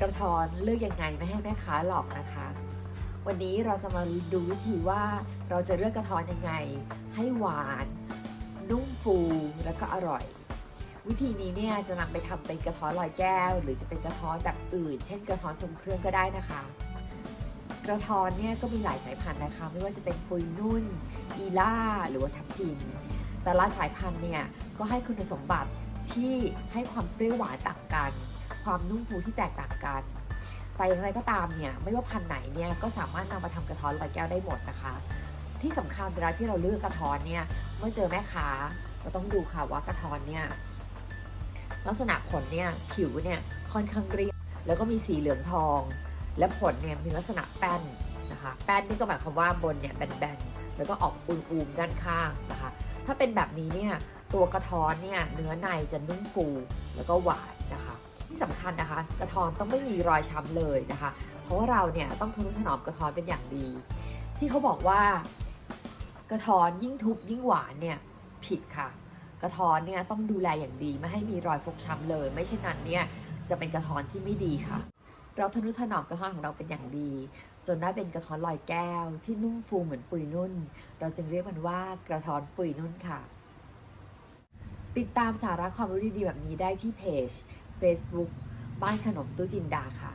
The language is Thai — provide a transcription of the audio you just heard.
กระท้อนเลือกยังไงไม่ให้แม่ค้าหลอกนะคะ วันนี้เราจะมาดูวิธีว่าเราจะเลือกกระท้อนยังไง ให้หวาน นุ่มฟูแล้วก็อร่อย วิธีนี้เนี่ยจะนำไปทำเป็นกระท้อนลอยแก้ว หรือจะเป็นกระท้อนแบบอื่น เช่น กระท้อนทรงเครื่องก็ได้นะคะ กระท้อนเนี่ยก็มีหลายสายพันธุ์นะคะ ไม่ว่าจะเป็นปุยนุ่น อีล่า หรือว่าทับทิมแต่ละสายพันธุ์เนี่ยก็ให้คุณสมบัติที่ให้ความเปรี้ยวหวานต่างกัน ความนุ่มฟูที่แตกต่างกัน แต่อย่างไรก็ตามเนี่ยไม่ว่าพันธุ์ไหนเนี่ยก็สามารถนำมาทำกระท้อนลอยแก้วได้หมดนะคะ ที่สำคัญเวลาที่เราเลือกกระท้อนเนี่ยเมื่อเจอแม่ค้าเราต้องดูค่ะว่ากระท้อนเนี่ยลักษณะผลเนี่ยผิวเนี่ยค่อนข้างเรียบแล้วก็มีสีเหลืองทอง และผลเนี่ยมีลักษณะแป้นนะคะแป้นนี่ก็หมายความว่าบนเนี่ยแบนๆแล้วก็ออกอูมๆด้านข้างนะคะถ้าเป็นแบบนี้เนี่ยตัวกระท้อนเนี่ยเนื้อในจะนุ่มฟูแล้วก็หวานนะคะ ที่สำคัญนะคะ กระท้อนต้องไม่มีรอยช้ำเลยนะคะ เพราะว่าเราเนี่ยต้องทนุถนอมกระท้อนเป็นอย่างดี ที่เขาบอกว่ากระท้อนยิ่งทุบยิ่งหวานเนี่ยผิดค่ะ กระท้อนเนี่ยต้องดูแลอย่างดีไม่ให้มีรอยฟกช้ำเลย ไม่เช่นนั้นเนี่ยจะเป็นกระท้อนที่ไม่ดีค่ะ เราทนุถนอมกระท้อนของเราเป็นอย่างดี จนได้เป็นกระท้อนลอยแก้ว ที่นุ่มฟูเหมือนปุยนุ่น เราจึงเรียกมันว่ากระท้อนปุยนุ่นค่ะ ติดตามสาระความรู้ดีๆแบบนี้ได้ที่เพจ Facebook บ้านขนมตู้จินดาค่ะ